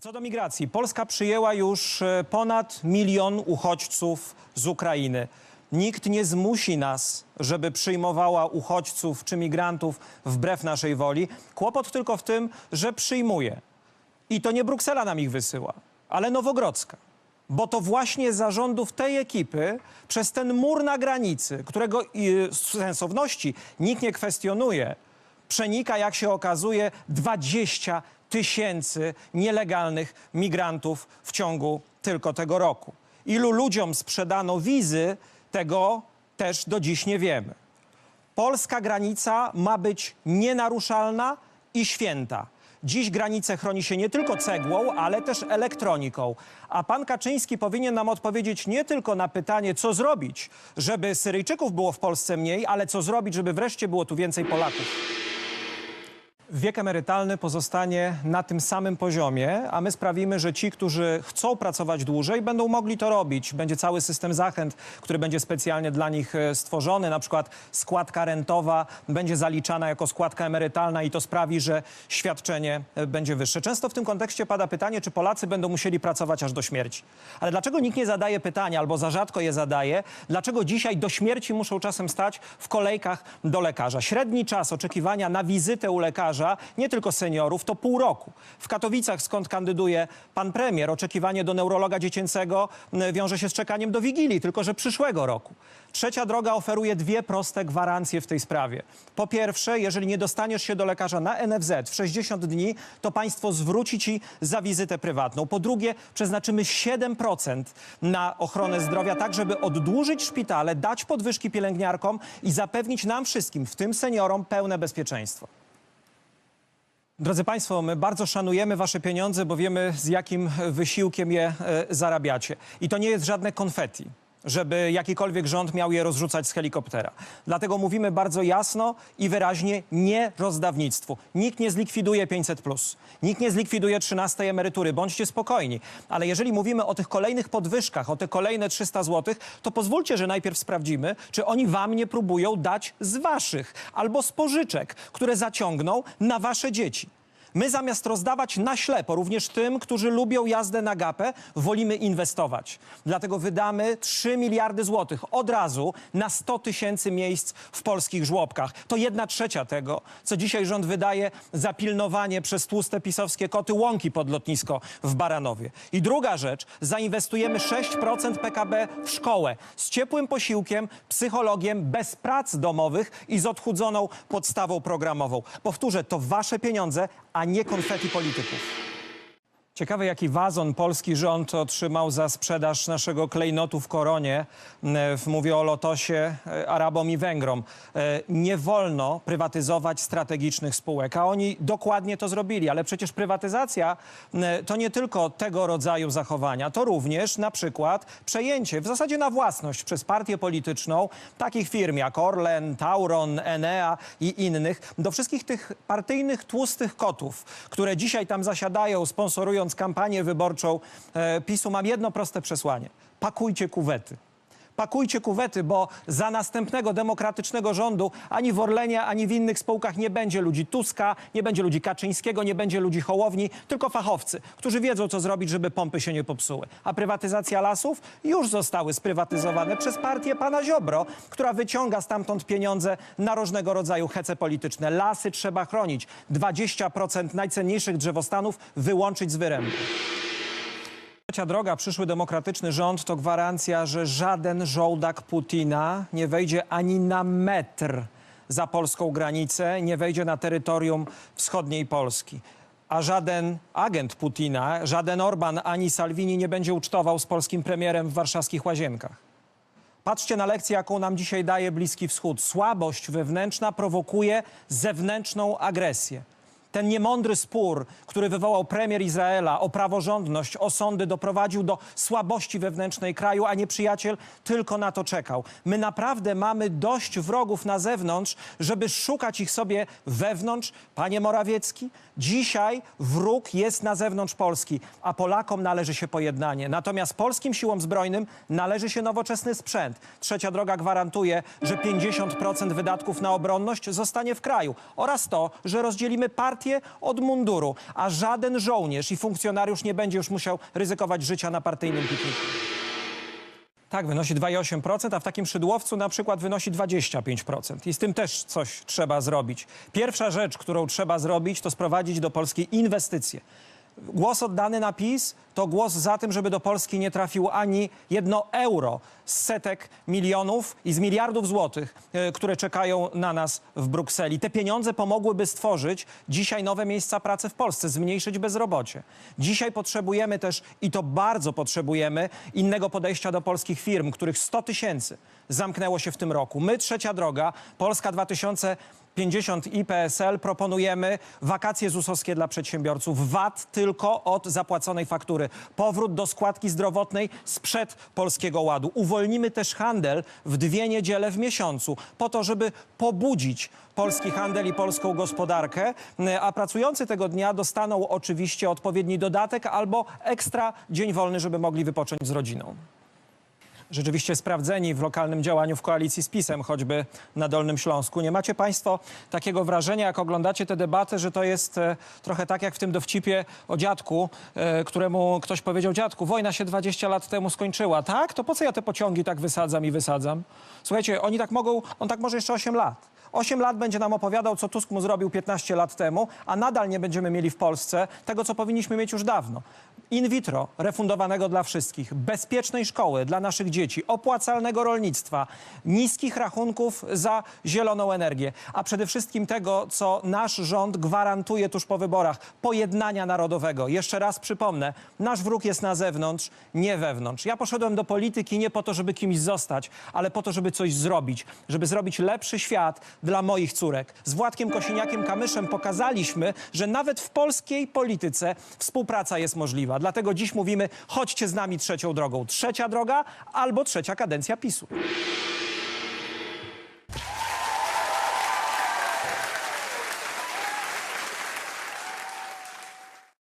Co do migracji, Polska przyjęła już e, ponad milion uchodźców z Ukrainy. Nikt nie zmusi nas, żeby przyjmowała uchodźców czy migrantów wbrew naszej woli. Kłopot tylko w tym, że przyjmuje. I to nie Bruksela nam ich wysyła, ale Nowogrodzka. Bo to właśnie za rządów tej ekipy przez ten mur na granicy, którego sensowności nikt nie kwestionuje, przenika, jak się okazuje, 20 tysięcy nielegalnych migrantów w ciągu tylko tego roku. Ilu ludziom sprzedano wizy, tego też do dziś nie wiemy. Polska granica ma być nienaruszalna i święta. Dziś granicę chroni się nie tylko cegłą, ale też elektroniką. A pan Kaczyński powinien nam odpowiedzieć nie tylko na pytanie, co zrobić, żeby Syryjczyków było w Polsce mniej, ale co zrobić, żeby wreszcie było tu więcej Polaków. Wiek emerytalny pozostanie na tym samym poziomie, a my sprawimy, że ci, którzy chcą pracować dłużej, będą mogli to robić. Będzie cały system zachęt, który będzie specjalnie dla nich e, stworzony. Na przykład składka rentowa będzie zaliczana jako składka emerytalna i to sprawi, że świadczenie e, będzie wyższe. Często w tym kontekście pada pytanie, czy Polacy będą musieli pracować aż do śmierci. Ale dlaczego nikt nie zadaje pytania, albo za rzadko je zadaje, dlaczego dzisiaj do śmierci muszą czasem stać w kolejkach do lekarza? Średni czas oczekiwania na wizytę u lekarza, nie tylko seniorów, to pół roku. W Katowicach, skąd kandyduje pan premier, oczekiwanie do neurologa dziecięcego m, wiąże się z czekaniem do Wigilii, tylko że przyszłego roku. Trzecia droga oferuje dwie proste gwarancje w tej sprawie. Po pierwsze, jeżeli nie dostaniesz się do lekarza na NFZ w 60 dni, to państwo zwróci ci za wizytę prywatną. Po drugie, przeznaczymy 7% na ochronę zdrowia, tak żeby oddłużyć szpitale, dać podwyżki pielęgniarkom i zapewnić nam wszystkim, w tym seniorom, pełne bezpieczeństwo. Drodzy Państwo, my bardzo szanujemy Wasze pieniądze, bo wiemy z jakim wysiłkiem je e, zarabiacie. I to nie jest żadne konfetti, żeby jakikolwiek rząd miał je rozrzucać z helikoptera. Dlatego mówimy bardzo jasno i wyraźnie nie rozdawnictwu. Nikt nie zlikwiduje 500+. Nikt nie zlikwiduje 13 emerytury. Bądźcie spokojni. Ale jeżeli mówimy o tych kolejnych podwyżkach, o te kolejne 300 zł, to pozwólcie, że najpierw sprawdzimy, czy oni Wam nie próbują dać z Waszych albo z pożyczek, które zaciągną na Wasze dzieci. My zamiast rozdawać na ślepo, również tym, którzy lubią jazdę na gapę, wolimy inwestować. Dlatego wydamy 3 miliardy złotych od razu na 100 tysięcy miejsc w polskich żłobkach. To jedna trzecia tego, co dzisiaj rząd wydaje za pilnowanie przez tłuste pisowskie koty łąki pod lotnisko w Baranowie. I druga rzecz, zainwestujemy 6% PKB w szkołę z ciepłym posiłkiem, psychologiem, bez prac domowych i z odchudzoną podstawą programową. Powtórzę, to wasze pieniądze, a nie konfeti polityków. Ciekawe, jaki wazon polski rząd otrzymał za sprzedaż naszego klejnotu w koronie. W- Mówię o Lotosie, e, Arabom i Węgrom. E, Nie wolno prywatyzować strategicznych spółek, a oni dokładnie to zrobili. Ale przecież prywatyzacja e, to nie tylko tego rodzaju zachowania, to również na przykład przejęcie w zasadzie na własność przez partię polityczną takich firm jak Orlen, Tauron, Enea i innych. Do wszystkich tych partyjnych tłustych kotów, które dzisiaj tam zasiadają, kampanię wyborczą e, PiSu, mam jedno proste przesłanie. Pakujcie kuwety. Pakujcie kuwety, bo za następnego demokratycznego rządu ani w Orlenie, ani w innych spółkach nie będzie ludzi Tuska, nie będzie ludzi Kaczyńskiego, nie będzie ludzi Hołowni, tylko fachowcy, którzy wiedzą, co zrobić, żeby pompy się nie popsuły. A prywatyzacja lasów już zostały sprywatyzowane przez partię pana Ziobro, która wyciąga stamtąd pieniądze na różnego rodzaju hece polityczne. Lasy trzeba chronić. 20% najcenniejszych drzewostanów wyłączyć z wyrębu. Trzecia droga, przyszły demokratyczny rząd to gwarancja, że żaden żołdak Putina nie wejdzie ani na metr za polską granicę, nie wejdzie na terytorium wschodniej Polski. A żaden agent Putina, żaden Orban ani Salvini nie będzie ucztował z polskim premierem w warszawskich łazienkach. Patrzcie na lekcję, jaką nam dzisiaj daje Bliski Wschód. Słabość wewnętrzna prowokuje zewnętrzną agresję. Ten niemądry spór, który wywołał premier Izraela o praworządność, o sądy, doprowadził do słabości wewnętrznej kraju, a nieprzyjaciel tylko na to czekał. My naprawdę mamy dość wrogów na zewnątrz, żeby szukać ich sobie wewnątrz. Panie Morawiecki, dzisiaj wróg jest na zewnątrz Polski, a Polakom należy się pojednanie. Natomiast polskim siłom zbrojnym należy się nowoczesny sprzęt. Trzecia droga gwarantuje, że 50% wydatków na obronność zostanie w kraju oraz to, że rozdzielimy partię od munduru, a żaden żołnierz i funkcjonariusz nie będzie już musiał ryzykować życia na partyjnym pikniku. Tak, wynosi 2,8%, a w takim szydłowcu na przykład wynosi 25%. I z tym też coś trzeba zrobić. Pierwsza rzecz, którą trzeba zrobić, to sprowadzić do Polski inwestycje. Głos oddany na PiS to głos za tym, żeby do Polski nie trafiło ani jedno euro z setek milionów i z miliardów złotych, e, które czekają na nas w Brukseli. Te pieniądze pomogłyby stworzyć dzisiaj nowe miejsca pracy w Polsce, zmniejszyć bezrobocie. Dzisiaj potrzebujemy też, i to bardzo potrzebujemy, innego podejścia do polskich firm, których 100 tysięcy zamknęło się w tym roku. My, Trzecia Droga, Polska 2000 50 i PSL proponujemy wakacje ZUS-owskie dla przedsiębiorców. VAT tylko od zapłaconej faktury. Powrót do składki zdrowotnej sprzed Polskiego Ładu. Uwolnimy też handel w dwie niedziele w miesiącu po to, żeby pobudzić polski handel i polską gospodarkę, a pracujący tego dnia dostaną oczywiście odpowiedni dodatek albo ekstra dzień wolny, żeby mogli wypocząć z rodziną rzeczywiście sprawdzeni w lokalnym działaniu w koalicji z PiSem, choćby na Dolnym Śląsku. Nie macie Państwo takiego wrażenia, jak oglądacie tę debatę, że to jest e, trochę tak jak w tym dowcipie o dziadku, e, któremu ktoś powiedział, dziadku, wojna się 20 lat temu skończyła. Tak? To po co ja te pociągi tak wysadzam i wysadzam? Słuchajcie, oni tak mogą, on tak może jeszcze 8 lat. 8 lat będzie nam opowiadał, co Tusk mu zrobił 15 lat temu, a nadal nie będziemy mieli w Polsce tego, co powinniśmy mieć już dawno. In vitro, refundowanego dla wszystkich, bezpiecznej szkoły dla naszych dzieci, opłacalnego rolnictwa, niskich rachunków za zieloną energię, a przede wszystkim tego, co nasz rząd gwarantuje tuż po wyborach, pojednania narodowego. Jeszcze raz przypomnę, nasz wróg jest na zewnątrz, nie wewnątrz. Ja poszedłem do polityki nie po to, żeby kimś zostać, ale po to, żeby coś zrobić, żeby zrobić lepszy świat dla moich córek. Z Władkiem Kosiniakiem-Kamyszem pokazaliśmy, że nawet w polskiej polityce współpraca jest możliwa. Dlatego dziś mówimy, chodźcie z nami trzecią drogą. Trzecia droga albo trzecia kadencja PiSu.